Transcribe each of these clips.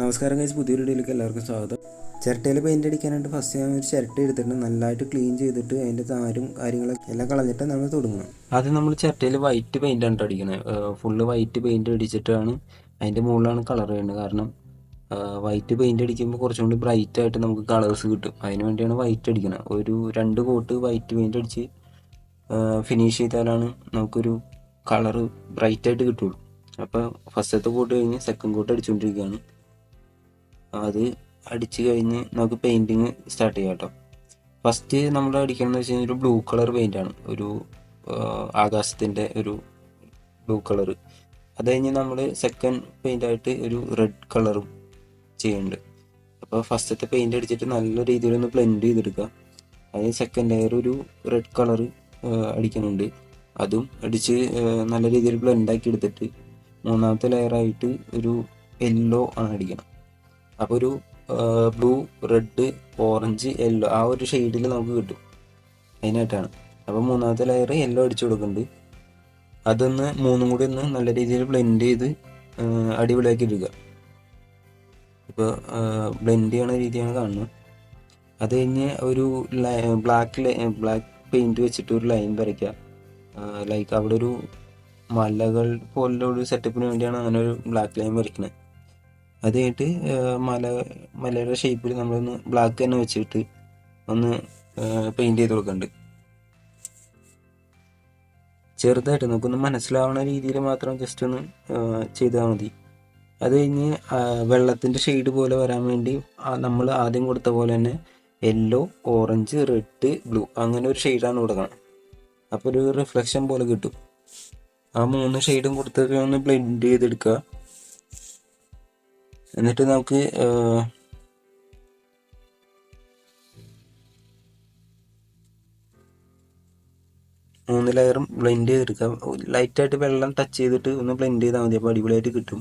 നമസ്കാരം കഴിച്ച് പുതിയൊരു വീഡിയോയിലേക്ക് എല്ലാവർക്കും സ്വാഗതം. ചിരട്ടയിൽ പെയിന്റ് അടിക്കാനായിട്ട് ഫസ്റ്റ് ഞാൻ ഒരു ചിരട്ട എടുത്തിട്ട് നല്ലതായിട്ട് ക്ലീൻ ചെയ്തിട്ട് അതിന്റെ താരും കാര്യങ്ങളൊക്കെ എല്ലാം കളഞ്ഞിട്ട് നമ്മൾ തുടങ്ങണം ആദ്യം നമ്മൾ ചിരട്ടയിൽ വൈറ്റ് പെയിന്റ് ആണ് അടിക്കുന്നത് ഫുള്ള് വൈറ്റ് പെയിന്റ് അടിച്ചിട്ടാണ് അതിന്റെ മുകളിലാണ് കളർ ചെയ്യുന്നത് കാരണം വൈറ്റ് പെയിന്റ് അടിക്കുമ്പോൾ കുറച്ചും കൂടി ബ്രൈറ്റ് ആയിട്ട് നമുക്ക് കളേഴ്സ് കിട്ടും. അതിന് വേണ്ടിയാണ് വൈറ്റ് അടിക്കുന്നത് ഒരു രണ്ട് കോട്ട് വൈറ്റ് പെയിന്റ് അടിച്ച് ഫിനിഷ് ചെയ്താലാണ് നമുക്കൊരു കളറ് ബ്രൈറ്റ് ആയിട്ട് കിട്ടുള്ളൂ. അപ്പോൾ ഫസ്റ്റത്തെ കോട്ട് കഴിഞ്ഞ് സെക്കൻഡ് കോട്ട് അടിച്ചുകൊണ്ടിരിക്കുകയാണ്. അത് അടിച്ച് കഴിഞ്ഞ് നമുക്ക് പെയിന്റിങ് സ്റ്റാർട്ട് ചെയ്യാം കേട്ടോ. ഫസ്റ്റ് നമ്മൾ അടിക്കണമെന്ന് വെച്ച് കഴിഞ്ഞാൽ ഒരു ബ്ലൂ കളർ പെയിന്റാണ് ഒരു ആകാശത്തിന്റെ ഒരു ബ്ലൂ കളർ അത് കഴിഞ്ഞ് നമ്മൾ സെക്കൻഡ് പെയിന്റായിട്ട് ഒരു റെഡ് കളറും ചെയ്യുന്നുണ്ട്. അപ്പോൾ ഫസ്റ്റത്തെ പെയിന്റ് അടിച്ചിട്ട് നല്ല രീതിയിൽ ഒന്ന് ബ്ലെൻഡ് ചെയ്തെടുക്കുക. അതിന് സെക്കൻഡ് ലെയർ ഒരു റെഡ് കളർ അടിക്കുന്നുണ്ട് അതും അടിച്ച് നല്ല രീതിയിൽ ബ്ലെൻഡാക്കി എടുത്തിട്ട് മൂന്നാമത്തെ ലെയറായിട്ട് ഒരു യെല്ലോ ആണ് അടിക്കണം. അപ്പോൾ ഒരു ബ്ലൂ റെഡ് ഓറഞ്ച് യെല്ലോ ആ ഒരു ഷെയ്ഡിൽ നമുക്ക് കിട്ടും. അതിനായിട്ടാണ്. അപ്പോൾ മൂന്നാമത്തെ ലെയർ യെല്ലോ അടിച്ചു കൊടുക്കുന്നുണ്ട്. അതൊന്ന് മൂന്നും കൂടി ഒന്ന് നല്ല രീതിയിൽ ബ്ലെൻഡ് ചെയ്ത് അടിപൊളിയാക്കി ഇടുക ഇപ്പോൾ ബ്ലെൻഡ് ചെയ്യണ രീതിയാണ് കാണുന്നത്. അത് കഴിഞ്ഞ് ഒരു ബ്ലാക്ക് ബ്ലാക്ക് പെയിന്റ് വെച്ചിട്ട് ഒരു ലൈൻ വരയ്ക്കുക. ലൈക്ക് അവിടെ ഒരു മലകൾ പോലുള്ള ഒരു സെറ്റപ്പിന് വേണ്ടിയാണ് അങ്ങനെ ഒരു ബ്ലാക്ക് ലൈൻ വരയ്ക്കുന്നത് അത് കഴിഞ്ഞിട്ട് മല മലയുടെ ഷേപ്പിൽ നമ്മളൊന്ന് ബ്ലാക്ക് തന്നെ വെച്ചിട്ട് ഒന്ന് പെയിന്റ് ചെയ്ത് കൊടുക്കുന്നുണ്ട് ചെറുതായിട്ട് നമുക്കൊന്ന് മനസ്സിലാവുന്ന രീതിയിൽ മാത്രം ജസ്റ്റ് ഒന്ന് ചെയ്താൽ മതി. അത് കഴിഞ്ഞ് വെള്ളത്തിന്റെ ഷെയ്ഡ് പോലെ വരാൻ വേണ്ടി നമ്മൾ ആദ്യം കൊടുത്ത പോലെ തന്നെ യെല്ലോ ഓറഞ്ച് റെഡ് ബ്ലൂ അങ്ങനെ ഒരു ഷെയ്ഡാണ് കൊടുക്കണം. അപ്പോൾ ഒരു റിഫ്ലക്ഷൻ പോലെ കിട്ടും. ആ മൂന്ന് ഷെയ്ഡും കൊടുത്തൊക്കെ ഒന്ന് ബ്ലെൻഡ് ചെയ്തെടുക്കുക. എന്നിട്ട് നമുക്ക് മൂന്ന് ലെയറും ബ്ലെൻഡ് ചെയ്തെടുക്കാം. ലൈറ്റായിട്ട് വെള്ളം ടച്ച് ചെയ്തിട്ട് ഒന്ന് ബ്ലെൻഡ് ചെയ്താൽ മതി. അപ്പോൾ അടിപൊളിയായിട്ട് കിട്ടും.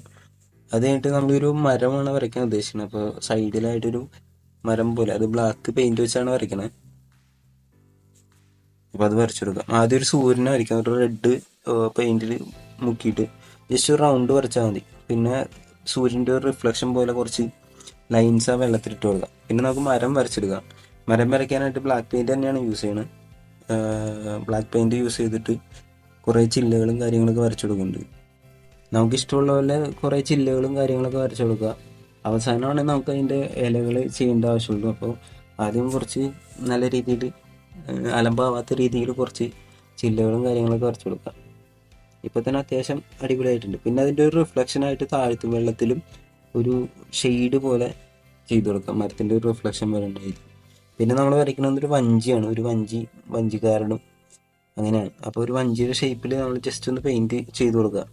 അത് കഴിഞ്ഞിട്ട് നമ്മളൊരു മരമാണ് വരയ്ക്കാൻ ഉദ്ദേശിക്കുന്നത്. അപ്പോൾ സൈഡിലായിട്ടൊരു മരം പോലെ. അത് ബ്ലാക്ക് പെയിന്റ് വെച്ചാണ് വരയ്ക്കണത് അപ്പോൾ അത് വരച്ചെടുക്കാം ആദ്യം ഒരു സൂര്യനെ വരയ്ക്കാം. ഒരു റെഡ് പെയിന്റിൽ മുക്കിയിട്ട്. ജസ്റ്റ് ഒരു റൗണ്ട് വരച്ചാൽ മതി. പിന്നെ സൂര്യന്റെ ഒരു റിഫ്ലക്ഷൻ പോലെ കുറച്ച് ലൈൻസ് ആ വെള്ളത്തിലിട്ട് കൊടുക്കുക പിന്നെ നമുക്ക് മരം വരച്ചെടുക്കാം മരം വരയ്ക്കാനായിട്ട് ബ്ലാക്ക് പെയിന്റ് തന്നെയാണ് യൂസ് ചെയ്യുന്നത് ബ്ലാക്ക് പെയിന്റ് യൂസ് ചെയ്തിട്ട് കുറേ ചില്ലകളും കാര്യങ്ങളൊക്കെ വരച്ചു കൊടുക്കുന്നുണ്ട്. നമുക്ക് ഇഷ്ടമുള്ള പോലെ കുറേ ചില്ലകളും കാര്യങ്ങളൊക്കെ വരച്ചു കൊടുക്കുക. അവസാനമാണെങ്കിൽ നമുക്ക് അതിന്റെ ഇലകൾ ചെയ്യേണ്ട ആവശ്യമുള്ളൂ. അപ്പോൾ ആദ്യം കുറച്ച് നല്ല രീതിയിൽ അലമ്പാവാത്ത രീതിയിൽ കുറച്ച് ചില്ലകളും കാര്യങ്ങളൊക്കെ വരച്ചു കൊടുക്കുക. ഇപ്പോൾ തന്നെ അത്യാവശ്യം അടിപൊളിയായിട്ടുണ്ട്. പിന്നെ അതിന്റെ ഒരു റിഫ്ലക്ഷൻ ആയിട്ട് താഴത്തും വെള്ളത്തിലും ഒരു ഷെയ്ഡ് പോലെ ചെയ്തു കൊടുക്കാം. മരത്തിന്റെ ഒരു റിഫ്ലക്ഷൻ ഉണ്ടായിരിക്കും. പിന്നെ നമ്മൾ വരയ്ക്കുന്നത് ഒരു വഞ്ചിയാണ്. ഒരു വഞ്ചി വഞ്ചിക്കാരനും അങ്ങനെയാണ്. അപ്പോൾ ഒരു വഞ്ചിയുടെ ഷേപ്പിൽ നമ്മൾ ജസ്റ്റ് ഒന്ന് പെയിന്റ് ചെയ്ത് കൊടുക്കുക.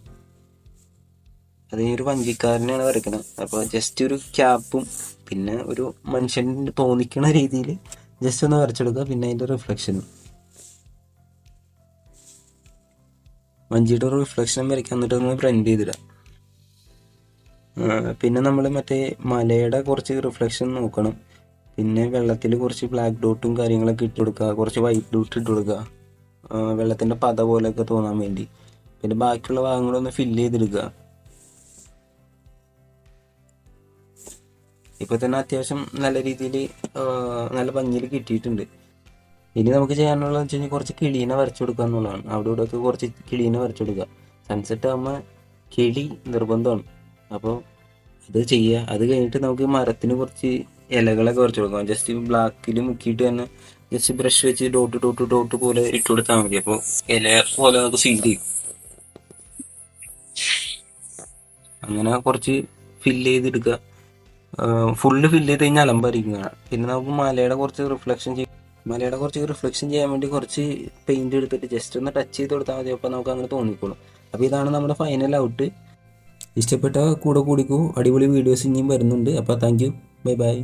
അത് ഒരു വഞ്ചിക്കാരനെയാണ് വരയ്ക്കുന്നത്. അപ്പോൾ ജസ്റ്റ് ഒരു ക്യാപ്പും പിന്നെ ഒരു മനുഷ്യൻ തോന്നിക്കുന്ന രീതിയിൽ ജസ്റ്റ് ഒന്ന് വരച്ചെടുക്കുക പിന്നെ അതിന്റെ റിഫ്ലക്ഷനും വഞ്ചിയുടെ റിഫ്ലക്ഷൻ വരയ്ക്കാൻ എന്നിട്ട് ഒന്ന് പ്രിന്റ് ചെയ്തിടാം പിന്നെ നമ്മൾ മറ്റേ മലയുടെ കുറച്ച് റിഫ്ലക്ഷൻ നോക്കണം. പിന്നെ വെള്ളത്തിൽ കുറച്ച് ബ്ലാക്ക് ഡോട്ടും കാര്യങ്ങളൊക്കെ ഇട്ട് കൊടുക്കുക. കുറച്ച് വൈറ്റ് ഡോട്ട് ഇട്ട് കൊടുക്കുക. വെള്ളത്തിന്റെ പത പോലെയൊക്കെ തോന്നാൻ വേണ്ടി. പിന്നെ ബാക്കിയുള്ള ഭാഗങ്ങളൊന്ന് ഫില്ല് ചെയ്തെടുക്കുക ഇപ്പോൾ തന്നെ അത്യാവശ്യം നല്ല രീതിയിൽ നല്ല ഭംഗിയിൽ കിട്ടിയിട്ടുണ്ട്. ഇനി നമുക്ക് ചെയ്യാനുള്ളത് വെച്ച് കഴിഞ്ഞാൽ കുറച്ച് കിളീനെ വരച്ചു കൊടുക്കുക എന്നുള്ളതാണ്. അവിടെ ഇവിടെ ഒക്കെ കുറച്ച് കിളീനെ വരച്ചു കൊടുക്കുക. സൺസെറ്റ് ആകുമ്പോൾ കിളി നിർബന്ധമാണ്. അപ്പോൾ അത് ചെയ്യുക അത് കഴിഞ്ഞിട്ട് നമുക്ക് മരത്തിന് കുറച്ച് ഇലകളൊക്കെ വരച്ചു കൊടുക്കാം. ജസ്റ്റ് ബ്ലാക്കിൽ മുക്കിയിട്ട് തന്നെ ജസ്റ്റ് ബ്രഷ് വെച്ച് ഡോട്ട് ഡോട്ട് ഡോട്ട് പോലെ ഇട്ട് കൊടുത്താൽ മതി. അപ്പോൾ ഇല പോലെ നമുക്ക് ഫീൽ ചെയ്യും. അങ്ങനെ കുറച്ച് ഫില്ല് ചെയ്തെടുക്കുക. ഫുള്ള് ഫില്ല് ചെയ്ത് കഴിഞ്ഞാൽ അലമ്പായിരിക്കുന്നതാണ് പിന്നെ നമുക്ക് മലയുടെ കുറച്ച് റിഫ്ലക്ഷൻ ചെയ്യും. മലയുടെ കുറച്ച് റിഫ്ലക്ഷൻ ചെയ്യാൻ വേണ്ടി കുറച്ച് പെയിന്റ് എടുത്തിട്ട് ജസ്റ്റ് ഒന്ന് ടച്ച് ചെയ്ത് കൊടുത്താൽ മതി. അപ്പോൾ നമുക്ക് അങ്ങനെ തോന്നിക്കോളും. അപ്പോൾ ഇതാണ് നമ്മുടെ ഫൈനൽ ഔട്ട് ഇഷ്ടപ്പെട്ട കൂടെ കൂടിക്കൂ. അടിപൊളി വീഡിയോസ് ഇനിയും വരുന്നുണ്ട്. അപ്പോൾ താങ്ക് യു ബൈ ബൈ